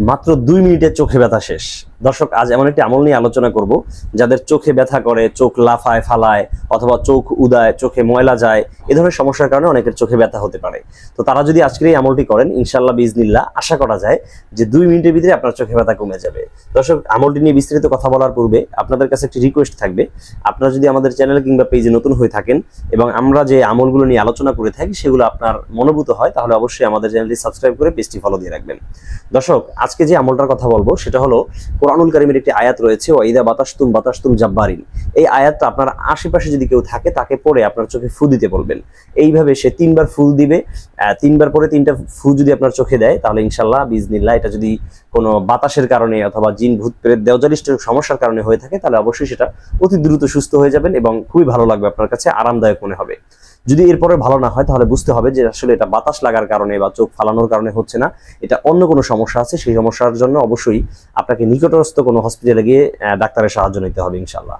মাত্র দুই মিনিটে চোখে ব্যথা শেষ। দর্শক, আজ এমন একটি আমল নিয়ে আলোচনা করব, যাদের চোখে ব্যথা করে, চোখ লাফায়, ফালায়, অথবা চোখ উদায়, চোখে ময়লা যায়, এ ধরনের সমস্যার কারণে অনেকের চোখে ব্যথা হতে পারে। তো তারা যদি আজকের এই আমলটি করেন ইনশাল্লাহ বিজনিল্লাহ আশা করা যায় যে দুই মিনিটের ভিতরে আপনার চোখে ব্যথা কমে যাবে। দর্শক, আমলটি নিয়ে বিস্তারিত কথা বলার পূর্বে আপনাদের কাছে একটি রিকোয়েস্ট থাকবে। আপনারা যদি আমাদের চ্যানেল কিংবা পেজে নতুন হয়ে থাকেন এবং আমরা যে আমলগুলো নিয়ে আলোচনা করে থাকি, সেগুলো আপনার মনোভূত হয়, তাহলে অবশ্যই আমাদের চ্যানেলটি সাবস্ক্রাইব করে পেজটি ফলো দিয়ে রাখবেন। দর্শক, আজকে যে আমলটার কথা বলব, সেটা হলো কোরআনুল কারিমের একটি আয়াত রয়েছে ওয়াইদা বাতাসতুম বাতাসতুম জাব্বারিন। এই আয়াতটা আপনার আশেপাশে যদি কেউ থাকে, তাকে পড়ে আপনার চোখে ফু দিতে বলবেন। এইভাবে সে তিনবার ফুল দিবে তিনবার পরে তিনটা ফু যদি আপনার চোখে দেয়, তাহলে ইনশাল্লাহ বিজনিল্লাহ এটা যদি কোনো বাতাসের কারণে অথবা জিন, ভূত, প্রেত দেওজালিষ্ট সমস্যার কারণে হয়ে থাকে, তাহলে অবশ্যই সেটা অতি দ্রুত সুস্থ হয়ে যাবেন এবং খুবই ভালো লাগবে আপনার কাছে, আরামদায়ক মনে হবে। যদি এরপরে ভালো না হয়, তাহলে বুঝতে হবে যে আসলে এটা বাতাস লাগার কারণে বা চোখ ফালানোর কারণে হচ্ছে না। এটা অন্য কোনো সমস্যা আছে, সেই সমস্যার জন্য অবশ্যই আপনাকে নিকটস্থ কোনো হসপিটালে গিয়ে ডাক্তারের সাহায্য নিতে হবে ইনশাল্লাহ